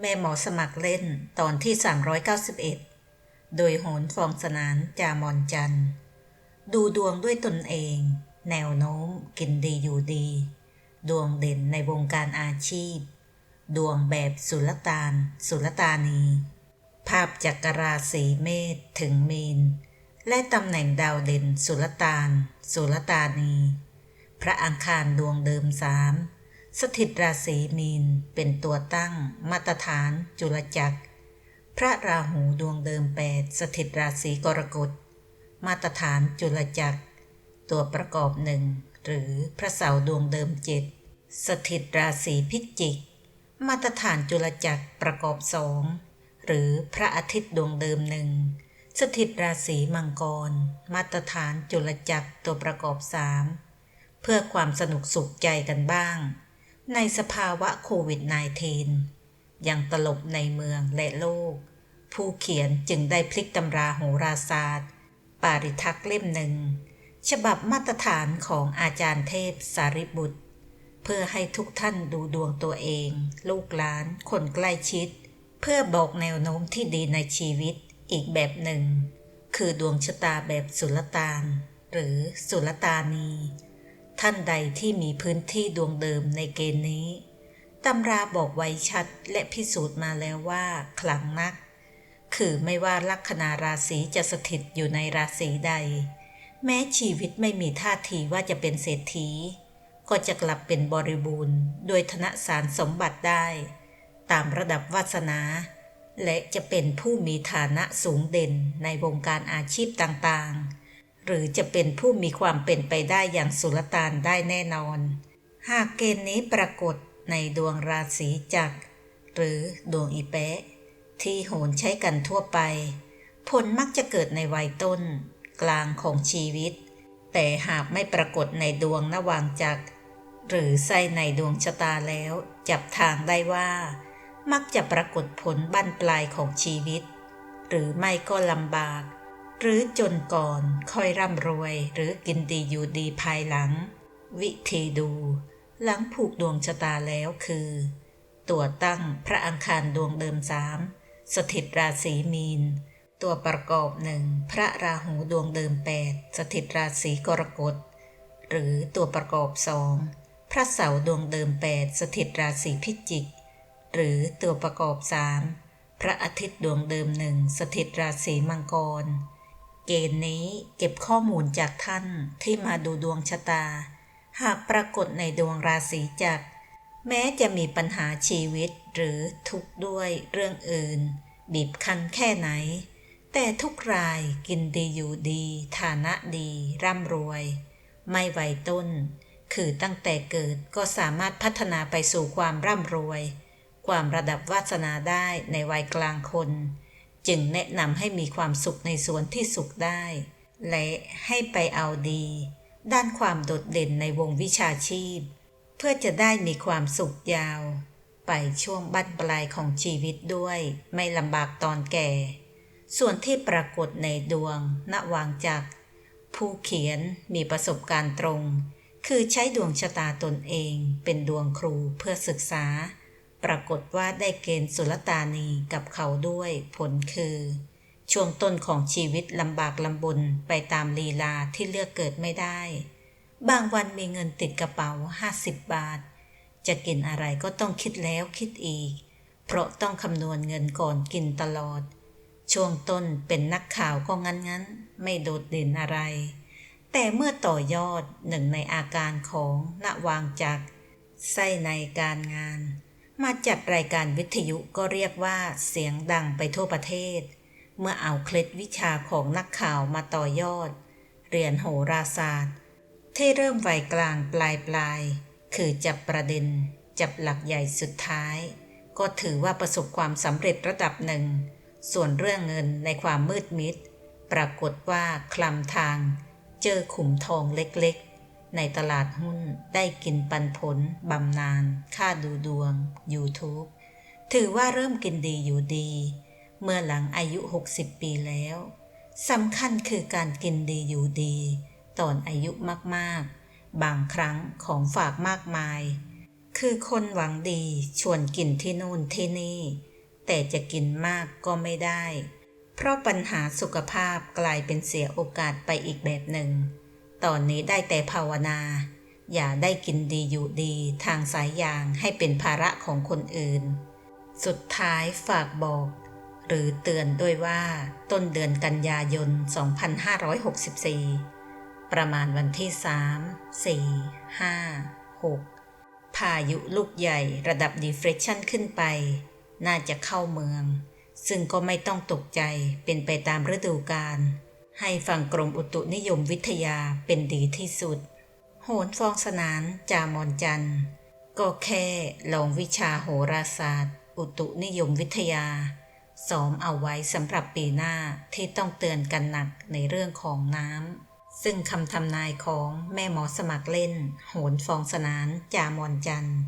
แม่หมอสมัครเล่นตอนที่ 391 โดยโหนฟองสนานจามอนจัน ดูดวงด้วยตนเอง แนวโน้มกินดีอยู่ดี ดวงเด่นในวงการอาชีพ ดวงแบบสุลต่าน สุลตานี ภาพจักรราศีเมษถึงมีน และตำแหน่งดาวเด่นสุลต่าน สุลตานี พระอังคารดวงเดิมสาม สถิตราศีมีนเป็นตัวตั้ง มาตรฐานจุลจักร พระราหูดวงเดิมแปดสถิตราศีกรกฎมาตรฐานจุลจักร ตัวประกอบหนึ่งหรือพระเสาร์ดวงเดิมเจ็ดสถิตราศีพิจิก มาตรฐานจุลจักรประกอบสองหรือพระอาทิตย์ดวงเดิมหนึ่งสถิตราศีมังกร มาตรฐานจุลจักรตัวประกอบสามเพื่อความสนุกสุขใจกันบ้าง ในสภาวะโควิด -19 ยังตลบในเมืองและโลก ผู้เขียนจึงได้พลิกตำราโหราศาสตร์ ปาริทักเล่มหนึ่ง ฉบับมาตรฐานของอาจารย์เทพสาริบุตร เพื่อให้ทุกท่านดูดวงตัวเอง ลูกหลานคนใกล้ชิด เพื่อบอกแนวโน้มที่ดีในชีวิตอีกแบบหนึ่ง คือดวงชะตาแบบสุลต่าน หรือสุลตานี ท่านใดที่มีพื้นที่ดวงเดิมในเกณฑ์นี้ ตำราบอกไว้ชัดและพิสูจน์มาแล้วว่าขลังนัก คือไม่ว่าลัคนาราศีจะสถิตอยู่ในราศีใด แม้ชีวิตไม่มีท่าทีว่าจะเป็นเศรษฐี ก็จะกลับเป็นบริบูรณ์ โดยธนสารสมบัติได้ ตามระดับวาสนา และจะเป็นผู้มีฐานะสูงเด่นในวงการอาชีพต่างๆ หรือจะเป็นผู้มีความเป็นไปได้อย่างสุลต่านได้แน่นอน หากเกณฑ์นี้ปรากฏในดวงราศีจักร หรือดวงอีแปะที่โหนใช้กันทั่วไป ผลมักจะเกิดในวัยต้น กลางของชีวิต แต่หากไม่ปรากฏในดวงนวางจักร หรือไส้ในดวงชะตาแล้ว จับทางได้ว่า มักจะปรากฏผลบั้นปลายของชีวิต หรือไม่ก็ลำบาก หรือจนก่อนค่อยร่ำรวยหรือกินดีอยู่ดีภายหลัง วิธีดู หลังผูกดวงชะตาแล้วคือ ตัวตั้งพระอังคารดวงเดิมสามสถิตราศีมีน ตัวประกอบหนึ่งพระราหูดวงเดิมแปดสถิตราศีกรกฎหรือตัวประกอบสองพระเสาร์ดวงเดิมแปดสถิตราศีพิจิก หรือตัวประกอบสามพระอาทิตย์ดวงเดิมหนึ่งสถิตราศีมังกร เกณฑ์นี้เก็บข้อมูลจากท่านที่มาดูดวงชะตา หากปรากฏในดวงราศีจักรแม้จะมีปัญหาชีวิตหรือทุกข์ด้วยเรื่องอื่น บีบคั้นแค่ไหน แต่ทุกรายกินดีอยู่ดี ฐานะดี ร่ำรวย ไม่ไหวต้น คือตั้งแต่เกิดก็สามารถพัฒนาไปสู่ความร่ำรวย ความระดับวาสนาได้ในวัยกลางคน จึงแนะนำให้มีความสุขในสวนที่สุขได้ และให้ไปเอาดี ด้านความโดดเด่นในวงวิชาชีพ เพื่อจะได้มีความสุขยาว ไปช่วงบั้นปลายของชีวิตด้วย ไม่ลำบากตอนแก่ ส่วนที่ปรากฏในดวงณวางจักผู้เขียนมีประสบการณ์ตรง คือใช้ดวงชะตาตนเองเป็นดวงครูเพื่อศึกษา ปรากฏว่าได้เกณฑ์สุลตานีกับเขาด้วยผลคือ ช่วงต้นของชีวิตลำบากลำบนไปตามลีลาที่เลือกเกิดไม่ได้ บางวันมีเงินติดกระเป๋า 50 บาท จะกินอะไรก็ต้องคิดแล้วคิดอีก เพราะต้องคำนวณเงินก่อนกินตลอด ช่วงต้นเป็นนักข่าวก็งั้นๆ ไม่โดดเด่นอะไร แต่เมื่อต่อยอดหนึ่งในอาการของณวางจักไส้ในการงาน มาจัดรายการวิทยุก็เรียกว่าเสียงดังไปทั่วประเทศ เมื่อเอาเคล็ดวิชาของนักข่าวมาต่อยอด เรียนโหราศาสตร์ ที่เริ่มวัยกลางปลายปลายคือจับประเด็น จับหลักใหญ่สุดท้าย ก็ถือว่าประสบความสำเร็จระดับหนึ่ง ส่วนเรื่องเงินในความมืดมิด ปรากฏว่าคลำทาง เจอขุมทองเล็ก ในตลาดหุ้น ได้กินปันผล บำนาญ ค่าดูดวง YouTube ถือว่าเริ่มกินดีอยู่ดี เมื่อหลังอายุ 60 ปีแล้วสำคัญคือการกินดีอยู่ดี ตอนอายุมากๆ บางครั้งของฝากมากมาย คือคนหวังดีชวนกินที่นู่นที่นี่ แต่จะกินมากก็ไม่ได้ เพราะปัญหาสุขภาพกลายเป็นเสียโอกาสไปอีกแบบหนึ่ง ตอนนี้ได้แต่ภาวนา อย่าได้กินดีอยู่ดีทางสายยางให้เป็นภาระของคนอื่น สุดท้ายฝากบอก หรือเตือนด้วยว่าต้นเดือนกันยายน 2564 ประมาณวันที่ 3 4 5 6 พายุลูกใหญ่ระดับ depression ขึ้นไป น่าจะเข้าเมือง ซึ่งก็ไม่ต้องตกใจเป็นไปตามฤดูกาล ให้ฟังกรมอุตุนิยมวิทยาเป็นดีที่สุด โหนฟองสนานจามอนจันทร์ก็แค่ลองวิชาโหราศาสตร์ อุตุนิยมวิทยาซ้อมเอาไว้สำหรับปีหน้าที่ต้องเตือนกันหนักในเรื่องของน้ำซึ่งคำทำนายของแม่หมอสมัครเล่น โหนฟองสนานจามอนจันทร์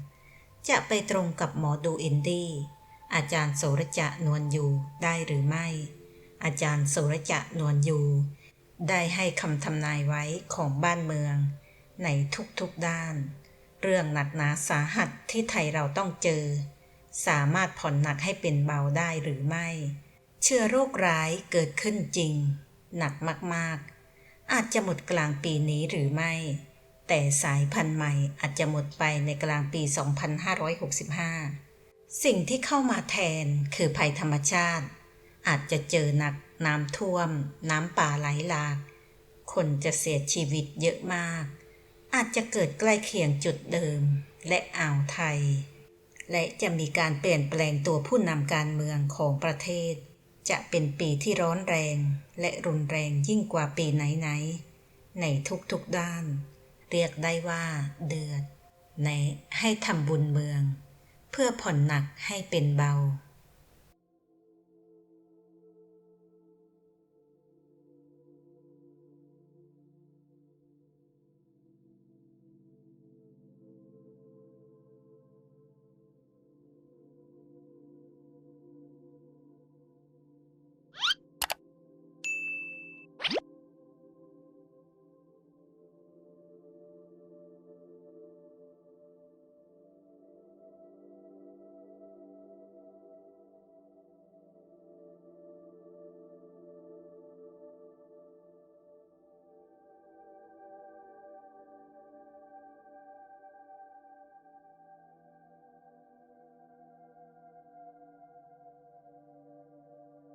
จะไปตรงกับหมอดูอินดี้อาจารย์โสรจะนวลอยู่ได้หรือไม่ อาจารย์โสรจะนวลอยู่ได้ให้คำทำนายไว้ของบ้านเมือง ในทุกๆด้าน เรื่องหนักหนาสาหัสที่ไทยเราต้องเจอ สามารถผ่อนหนักให้เป็นเบาได้หรือไม่ เชื้อโรคร้ายเกิดขึ้นจริง หนักมากๆ อาจจะหมดกลางปีนี้หรือไม่ แต่สายพันธุ์ใหม่อาจจะหมดไปในกลางปี 2565 สิ่งที่เข้ามาแทนคือภัยธรรมชาติ อาจจะเจอหนักน้ำท่วม น้ำป่าไหลหลาก คนจะเสียชีวิตเยอะมาก อาจจะเกิดใกล้เคียงจุดเดิมและอ่าวไทย และจะมีการเปลี่ยนแปลงตัวผู้นำการเมืองของประเทศ จะเป็นปีที่ร้อนแรง และรุนแรงยิ่งกว่าปีไหนๆในทุกๆด้าน เรียกได้ว่าเดือดในให้ทำบุญเมือง เพื่อผ่อนหนักให้เป็นเบา